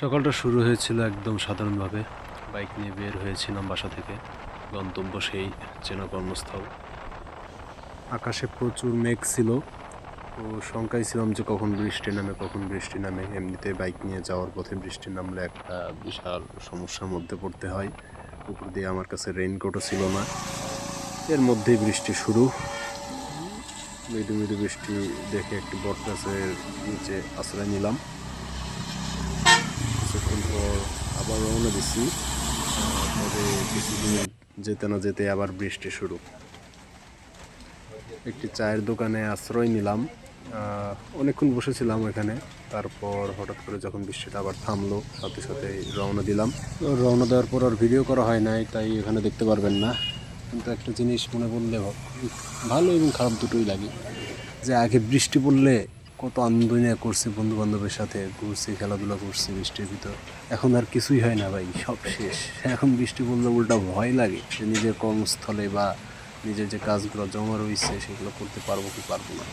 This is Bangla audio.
সকালটা শুরু হয়েছিল একদম সাধারণভাবে। বাইক নিয়ে বের হয়েছিলাম বাসা থেকে। গন্তব্য সেই চেনা কর্মস্থল। আকাশে প্রচুর মেঘ ছিল। তো শঙ্কায় ছিলাম যে কখন বৃষ্টি নামে, কখন বৃষ্টি নামে। এমনিতে বাইক নিয়ে যাওয়ার পথে বৃষ্টি নামলে একটা বিশাল সমস্যার মধ্যে পড়তে হয়। উপর দিয়ে আমার কাছে রেইনকোটও ছিল না। এর মধ্যেই বৃষ্টি শুরু। মৃদু মৃদু বৃষ্টি দেখে একটি বট গাছের নিচে আশ্রয় নিলাম কিছুক্ষণ পর আবার রওনা আহ, তবে কিছুদিন যেতে না যেতে আবার বৃষ্টি শুরু। একটি চায়ের দোকানে আশ্রয় নিলাম। অনেকক্ষণ বসেছিলাম এখানে তারপর হঠাৎ করে যখন বৃষ্টিটা আবার থামলো সাথে সাথে রওনা দিলাম। রওনা দেওয়ার পর আর ভিডিও করা হয় নাই তাই এখানে দেখতে পারবেন না। কিন্তু একটা জিনিস মনে পড়লে ভালো এবং খারাপ দুটোই লাগে। যে আগে বৃষ্টি পড়লে কত আনন্দ নিয়ে করছি বন্ধু বান্ধবের সাথে ঘুরছি, খেলাধুলা করছি বৃষ্টির ভিতর। এখন আর কিছুই হয় না ভাই, সব শেষ। এখন বৃষ্টি পড়লে উল্টা ভয় লাগে যে নিজের কর্মস্থলে বা নিজের যে কাজগুলো জমা রয়েছে সেগুলো করতে পারব কি পারব না।